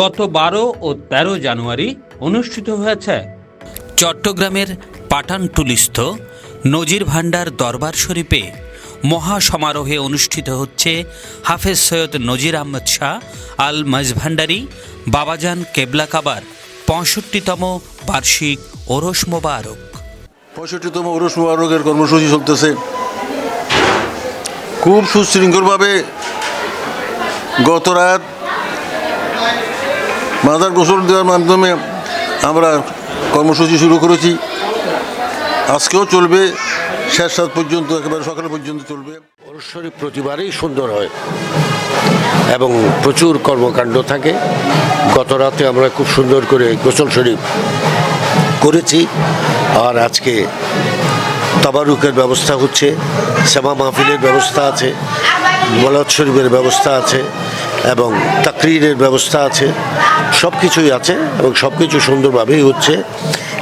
গত বারো ও তেরো জানুয়ারি অনুষ্ঠিত হয়েছে। চট্টগ্রামের পাঠানটুলিস্থ নজির ভান্ডার দরবার শরীফে মহা সমারোহে অনুষ্ঠিত হচ্ছে হাফেজ সৈয়দ নজির আহমদ শাহ আল মজভান্ডারি বাবাজান কেবলা কাবার পঁয়ষট্টিতম বার্ষিক ওরস মোবারক। পঁয়ষট্টিতম ওরস মুবারকের কর্মসূচি চলতেছে। খুব সুশৃঙ্খলভাবে গত রাত মাদার গোসল দেওয়ার মাধ্যমে আমরা কর্মসূচি শুরু করেছি। আজকেও চলবে, শেষ রাত পর্যন্ত, একেবারে সকাল পর্যন্ত চলবে। শরীফ প্রতিবারই সুন্দর হয় এবং প্রচুর কর্মকাণ্ড থাকে। গত রাতে আমরা খুব সুন্দর করে গোসল শরীফ করেছি আর আজকে তাবারুকের ব্যবস্থা হচ্ছে শ্যামা মাহফিলের ব্যবস্থা আছে বলাদ শরীফের ব্যবস্থা আছে। এবং তাকরিরের ব্যবস্থা আছে সব কিছুই আছে এবং সব কিছু সুন্দরভাবেই হচ্ছে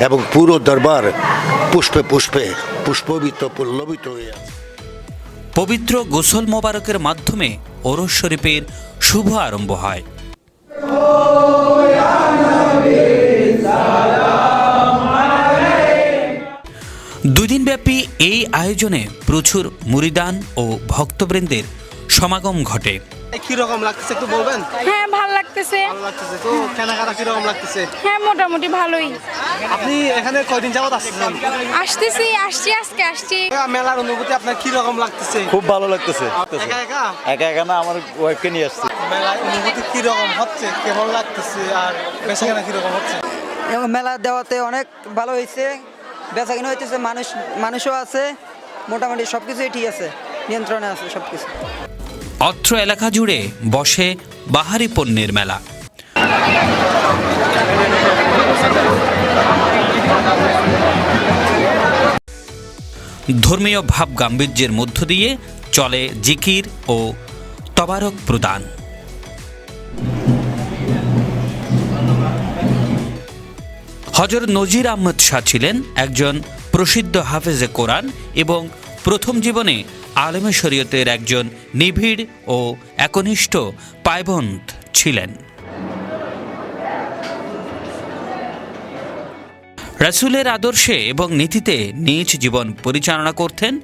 এবং পুরো দরবার পুষ্পে পুষ্পে পুষ্পবিত পল্লবিত হয়ে আছে। পবিত্র গোসল মোবারকের মাধ্যমে ওরস শরীফের শুভ আরম্ভ হয়। দুদিনব্যাপী এই আয়োজনে প্রচুর মুরিদান ও ভক্তবৃন্দের সমাগম ঘটে। লাগতেছে একটু বলবেন? হ্যাঁ ভালো লাগতেছে। ভালো লাগতেছে। তো কেনাকাটা কীরকম লাগতেছে? হ্যাঁ মোটামুটি ভালোই। আপনি এখানে কয়দিন যাবত আসছেন আসতেছি আসছি আজকে আসছি। মেলার অনুভূতি আপনার কীরকম লাগতেছে? খুব ভালো লাগতেছে। একা একা? একা একা না আমার ওয়াইফকে নিয়ে আসছি। মেলার অনুভূতি কীরকম হচ্ছে? কেমন লাগতেছে? আর বেচা কেনা কীরকম হচ্ছে? এবং মেলা দেওয়াতে অনেক ভালো হয়েছে বেচা কিনা হইতেছে মানুষ মানুষও আছে। মোটামুটি সব কিছুই ঠিক আছে। নিয়ন্ত্রণে আছে সব কিছু অত্র এলাকা জুড়ে বসে বাহারি পণ্যের মেলা। ধর্মীয় ভাব গাম্ভীর্যের মধ্য দিয়ে চলে জিকির ও তবারক প্রদান। হজরত নজির আহমদ শাহ ছিলেন একজন প্রসিদ্ধ হাফেজে কোরআন এবং প্রথম জীবনে আলেমে শরীয়তের একজন নিবিড় ও একনিষ্ঠ পায়বন্ত ছিলেন। রাসূলের আদর্শে এবং নীতিতে নিজ জীবন পরিচালনা করতেন।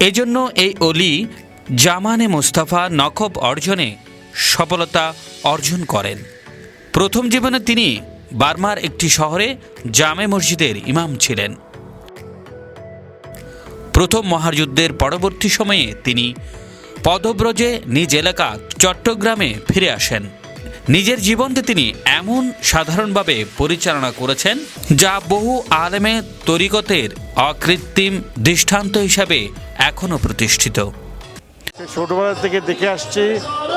এজন্য এই অলি জামানে মোস্তাফা নখব অর্জনে সফলতা অর্জন করেন। প্রথম জীবনে তিনি বার্মার একটি শহরে জামে মসজিদের ইমাম ছিলেন। প্রথম মহাযুদ্ধের পরবর্তী সময়ে তিনি পদব্রজে নিজ এলাকা চট্টগ্রামে ফিরে আসেন। নিজের জীবনকে তিনি এমন সাধারণভাবে পরিচালনা করেছেন যা বহু আলেমে তরিকতের অকৃত্রিম দৃষ্টান্ত হিসাবে এখনও প্রতিষ্ঠিত। ছোটবেলা থেকে দেখে আসছি,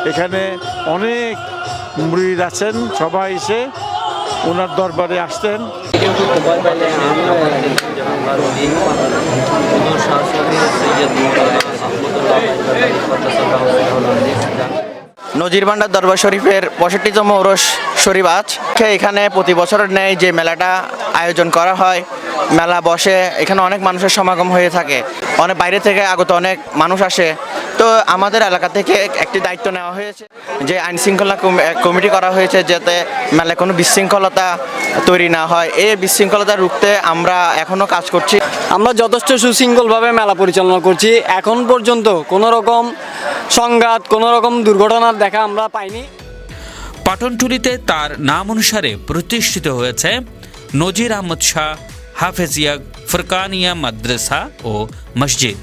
এখানে অনেক মুরিদ আছেন, সবাই এসে ওনার দরবারে আসতেন। নজির ভান্ডার দরবার শরীফের পঁয়ষট্টিতম ওরস শরীফ আজ। এখানে প্রতি বছরের ন্যায় যে মেলাটা আয়োজন করা হয়, মেলা বসে এখানে অনেক মানুষের সমাগম হয়ে থাকে। অনেক বাইরে থেকে আগত অনেক মানুষ আসে। তো আমাদের এলাকা থেকে একটি দায়িত্ব নেওয়া হয়েছে যে আইন শৃঙ্খলা কমিটি করা হয়েছে যাতে মেলায় কোনো বিশৃঙ্খলতা তৈরি না হয়। এই বিশৃঙ্খলতা রুখতে আমরা এখনও কাজ করছি। আমরা যথেষ্ট সুশৃঙ্খলভাবে মেলা পরিচালনা করছি। এখন পর্যন্ত কোনো রকম সংঘাত কোনো রকম দুর্ঘটনার দেখা আমরা পাইনি। পাটনটুলিতে তার নাম অনুসারে প্রতিষ্ঠিত হয়েছে নজির আহমদ শাহ হাফেজিয়া ফরকানিয়া মাদ্রাসা ও মসজিদ।